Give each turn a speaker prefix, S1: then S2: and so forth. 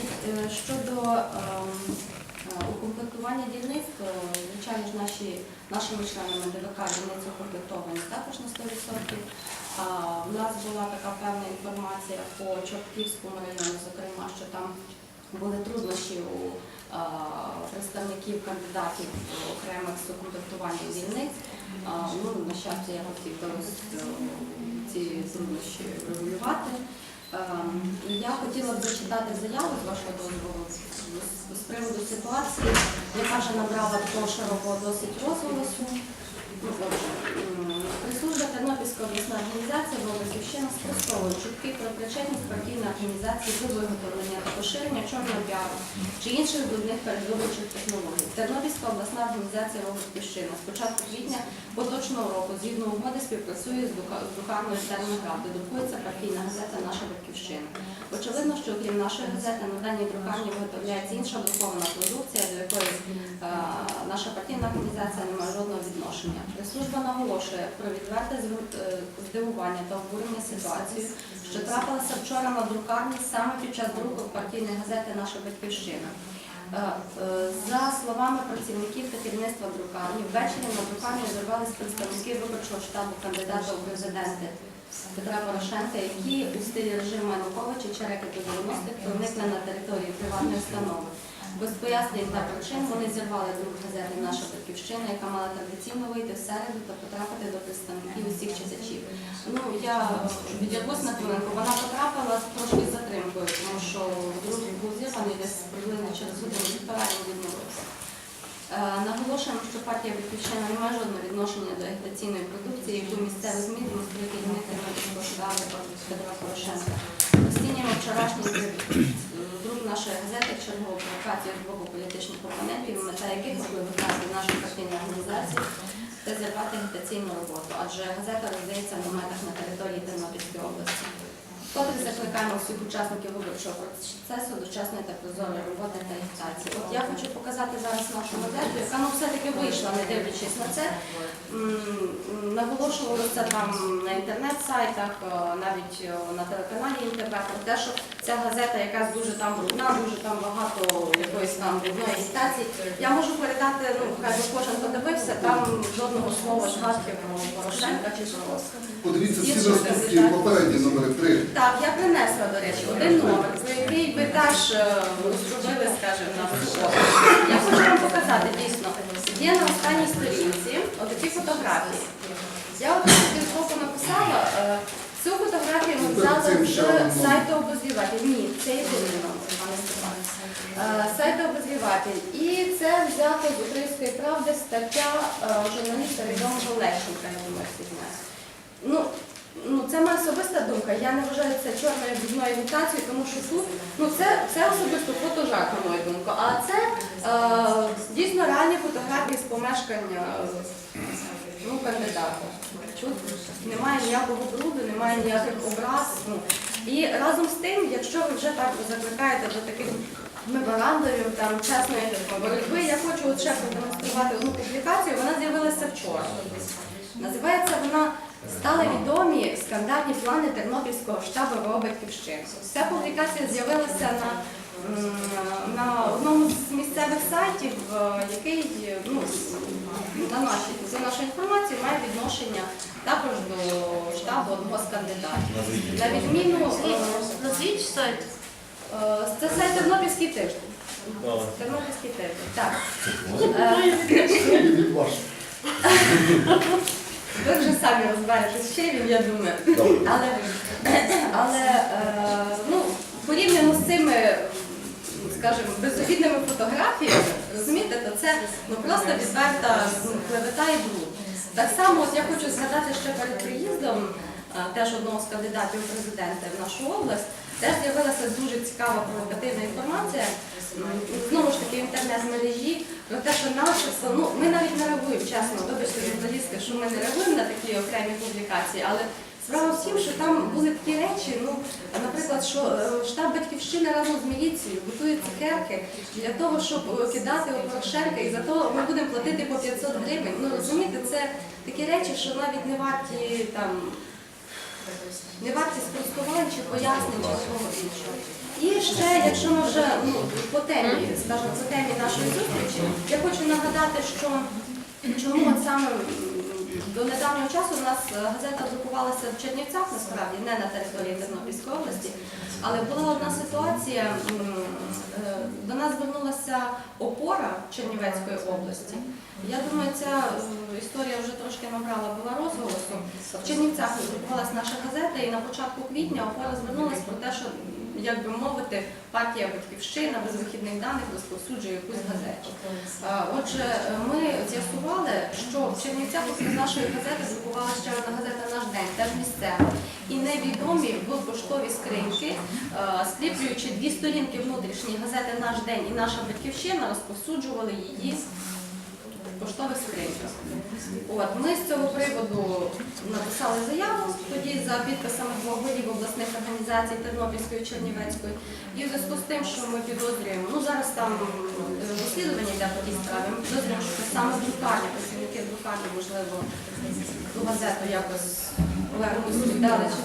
S1: Значить, е, щодо ем, е, укомплектування дільниць, то, звичайно ж, наші, нашими членами ДВК дільниці укомплектовані також на 100%. А в нас була така певна інформація по Чортківському району, зокрема, що там були труднощі у а, представників кандидатів окремих з укомплектуванням дільниць. А, Ну, на щастя, я хотів ці труднощі регулювати. Ем, Я хотіла б зачитати заяву з вашого дозволу з- приводу ситуації, яка вже набрала такого широкого досить розголосу. Ну, отже, м, Прислужба Тернопільська обласна організація Волосівщина спростовує чутки про причетність партійної організації до виготовлення та поширення чорного піару чи інших брудних передвиборчих технологій. Тернопільська обласна організація Волосівщина з початку квітня поточного року згідно угоди співпрацює з друкарною «Термограф», де друкується партійна газета Наша батьківщина. Очевидно, що окрім нашої газети на даній друкарні виготовляється інша друкована продукція, до якої е, наша партійна організація не має жодного відношення. Прес-служба наголошує про відверте е, здивування та обурення ситуацією, що трапилася вчора на друкарні саме під час друку партійної газети Наша батьківщина. Е, е, За словами працівників та керівництва друкарні, ввечері на друкарні зірвались представники виборчого штабу кандидата у президенти Петра Порошенка, які у стилі режиму Януковича Череки до 90-х проникли на територію приватної установи. Без пояснень та причин вони зірвали друк газети Наша батьківщина, яка мала традиційно вийти в середу та потрапити до представників усіх читачів. Ну я відірвусь на хвилинку. Вона потрапила з трошки затримкою, тому що друг був зірваний десь приблизно через годину півтора і відновився. Е, Наголошуємо, що партія Батьківщина не має жодного відношення до агітаційної продукції, яку місцеві ЗМІ керівник Тернопільського штабу Петра Порошенка. Розцінюємо вчорашній друк нашої газети чергову провокацію з боку політичних опонентів, мета яких можливо вкрасти нашу партійну організацію та зірвати агітаційну роботу, адже газета роздається в наметах на території Тернопільської області. Вкотре закликаємо всіх учасників виборчого процесу до чесної та прозорої роботи та агітації. От я хочу показати зараз нашу газету, яка ну, все-таки вийшла, не дивлячись на це. М, Наголошувалося там на інтернет-сайтах, е, навіть е, на телеканалі інтернет, про те, що ця газета якась дуже там брудна, дуже там багато якоїсь там брудної агітації. Я можу передати, ну хай би кожен подивився, там жодного слова згадки про Порошенка чи чогось.
S2: Подивіться всі наступні попередні номери три.
S1: Так, речі, один номер, за який ви теж е, зробили, скажімо, на. Я хочу вам показати дійсно. Є на останній сторінці отакі фотографії. Я от собі збоку написала, е, цю фотографію ми взяли з сайту обозріватель. Ні, це єдиний номер, пане Степан. Е, Сайт обозріватель. І це взято з Української правди стаття журналіста відомого Лещенка, я думаю. Ну, ну, це моя особиста думка. Я не вважаю це чорною брудною агітацією, тому що тут ну, це, це особисто фотожак, на мою думку. А це е, дійсно реальні фотографії з помешкання е, ну, кандидата. Тут немає ніякого бруду, немає ніяких образ. Ну. І разом з тим, якщо ви вже так закликаєте до таких меморандумів, там чесної боротьби, я хочу от ще продемонструвати одну публікацію. Вона з'явилася вчора. Називається вона Стали відомі скандальні плани Тернопільського штабу ВО «Батьківщина». Ця публікація з'явилася на, на одному з місцевих сайтів, е, який ну, на нашій, за нашою інформацією має відношення також до штабу одного з кандидатів. На відміну е,
S3: Назвіть сайт.
S1: е, це сайт Тернопільський тиждень. Тернопільський тиждень. Так. Ви вже самі розберетесь, ще він, я думаю. Але, але е, ну, порівняно з цими, скажімо, безобідними фотографіями, розумієте, то це ну, просто відверта ну, клевета і бруд. Так само, от я хочу згадати ще перед приїздом е, теж одного з кандидатів у президенти в нашу область, теж з'явилася дуже цікава провокативна інформація, знову ж таки інтернет-мережі, про те, що наше, ну, ми навіть не реагуємо, чесно, вибачте, журналістки, що ми не реагуємо на такі окремі публікації, але справа в тім, що там були такі речі, ну, наприклад, що е, штаб Батьківщини разом з міліцією готує цукерки для того, щоб е, кидати у і за то ми будемо платити по 500 гривень. Ну, розумієте, це такі речі, що навіть не варті там не варті спростувань чи пояснень чи всього іншого. І ще, якщо ми вже ну, по темі, по темі нашої зустрічі, я хочу нагадати, що чому от саме до недавнього часу у нас е, газета друкувалася в Чернівцях, насправді, не на території Тернопільської області, але була одна ситуація, е, до нас звернулася опора Чернівецької області. Я думаю, ця історія вже трошки набрала була розголосу. В Чернівцях друкувалася наша газета, і на початку квітня опора звернулася про те, що, як би мовити, партія Батьківщина без вихідних даних розповсюджує якусь газету. Отже, ми з'ясували, що в Чернівцях після нашої газети друкувалася ще одна газета Наш день, теж місцева. І невідомі в поштові скриньки, скріплюючи дві сторінки внутрішньої газети Наш день і наша батьківщина, розповсюджували її в поштових скриньках. Ми з цього приводу написали заяву тоді за підписами двох голів обласних організацій Тернопільської і Чернівецької. І в зв'язку з тим, що ми підозрюємо, ну зараз там е, розслідування йде по тій справі, ми підозрюємо, що саме друкарня, працівники друкарні, можливо, ту газету якось Олегу дали. чи